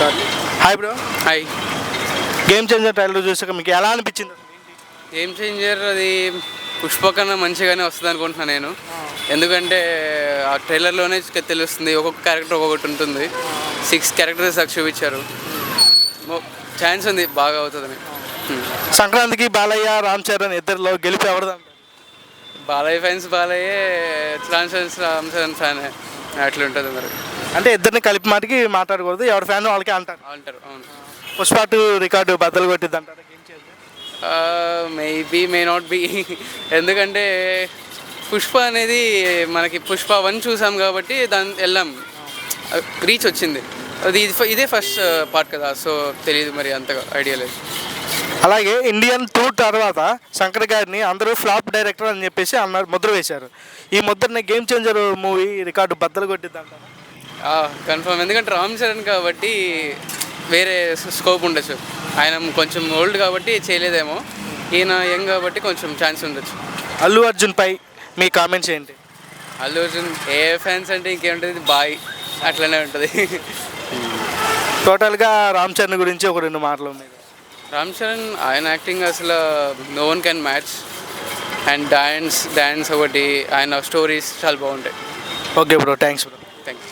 Hi bro hi game changer trailer చూసాక మీకు ఎలా అనిపించింది? గేమ్ చేంజర్ అది పుష్ప కన్నా మంచిగానే వస్తుంది అనుకుంటున్నాను నేను. ఎందుకంటే ఆ ట్రైలర్లోనే తెలుస్తుంది. ఒక్కొక్క క్యారెక్టర్ ఒక్కొక్కటి ఉంటుంది. సిక్స్ క్యారెక్టర్స్ దాకా చూపించారు. ఛాన్స్ ఉంది. బాగా అవుతుందని. Hmm. సంక్రాంతికి బాలయ్య రామ్ చరణ్ ఇద్దరిలో గెలిపి ఎవరిదా? Balayya fans Balayya transfers Ram Charan fan అట్లుంటుంది మరి. అంటే ఇద్దరిని కలిపి మాటికి మాట్లాడకూడదు ఎవరి ఫ్యాన్ వాళ్ళకి అంటారు. అంటారు అవును. పుష్ప టూ రికార్డు బద్దలు కొట్టిద్ది అంటారు? మేబీ మే నాట్ బి ఎందుకంటే పుష్ప అనేది మనకి పుష్ప వన్ చూసాం కాబట్టి దాని వెళ్ళాం. రీచ్ వచ్చింది. అది ఇది- ఇదే ఫస్ట్ పార్ట్ కదా సో తెలియదు మరి అంతగా ఐడియా లేదు. అలాగే ఇండియన్ టూ తర్వాత శంకర్ గారిని అందరూ ఫ్లాప్ డైరెక్టర్ అని చెప్పేసి అన్నారు ముద్ర వేశారు. ఈ ముద్రని గేమ్ చేంజర్ మూవీ రికార్డు బద్దలు కొట్టిద్ది అంటారు? కన్ఫర్మ్ ఎందుకంటే రామ్ చరణ్ కాబట్టి వేరే స్కోప్ ఉండొచ్చు ఆయన కొంచెం ఓల్డ్ కాబట్టి చేయలేదేమో. ఈయన యంగ్ కాబట్టి కొంచెం ఛాన్స్ ఉండొచ్చు. అల్లు అర్జున్ పై మీ కామెంట్స్ ఏంటి? అల్లు అర్జున్ ఏ ఫ్యాన్స్ అంటే ఇంకేముంటుంది? బాయ్. అట్లనే ఉంటుంది. టోటల్గా రామ్ చరణ్ గురించి ఒక రెండు మాటలు ఉన్నాయి. రామ్ చరణ్ ఆయన యాక్టింగ్ అసలు no one can match and dance dance ఒకటి ఆయన స్టోరీస్ చాలా బాగుంటాయి. Okay bro thanks bro thank you